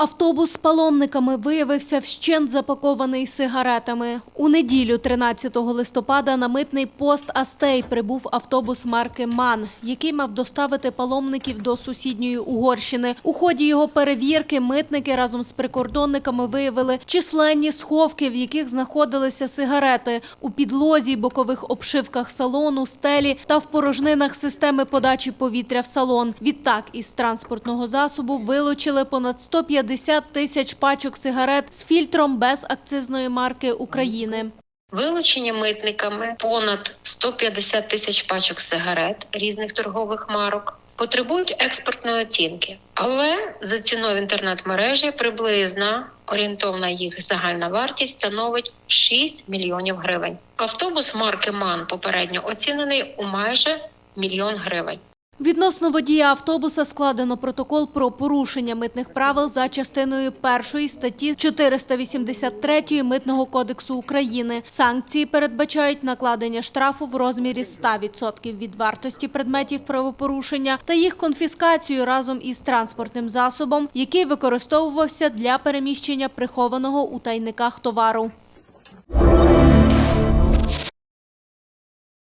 Автобус з паломниками виявився вщент запакований сигаретами. У неділю, 13 листопада, на митний пост Астей прибув автобус марки МАН, який мав доставити паломників до сусідньої Угорщини. У ході його перевірки митники разом з прикордонниками виявили численні сховки, в яких знаходилися сигарети у підлозі, бокових обшивках салону, стелі та в порожнинах системи подачі повітря в салон. Відтак із транспортного засобу вилучили понад 150 тисяч пачок сигарет з фільтром без акцизної марки України. Вилучені митниками понад 150 тисяч пачок сигарет різних торгових марок. Потребують експортної оцінки, але за ціною в інтернет-мережі приблизна орієнтовна їх загальна вартість становить 6 мільйонів гривень. Автобус марки МАН попередньо оцінений у майже мільйон гривень. Відносно водія автобуса складено протокол про порушення митних правил за частиною першої статті 483 Митного кодексу України. Санкції передбачають накладення штрафу в розмірі 100% від вартості предметів правопорушення та їх конфіскацію разом із транспортним засобом, який використовувався для переміщення прихованого у тайниках товару.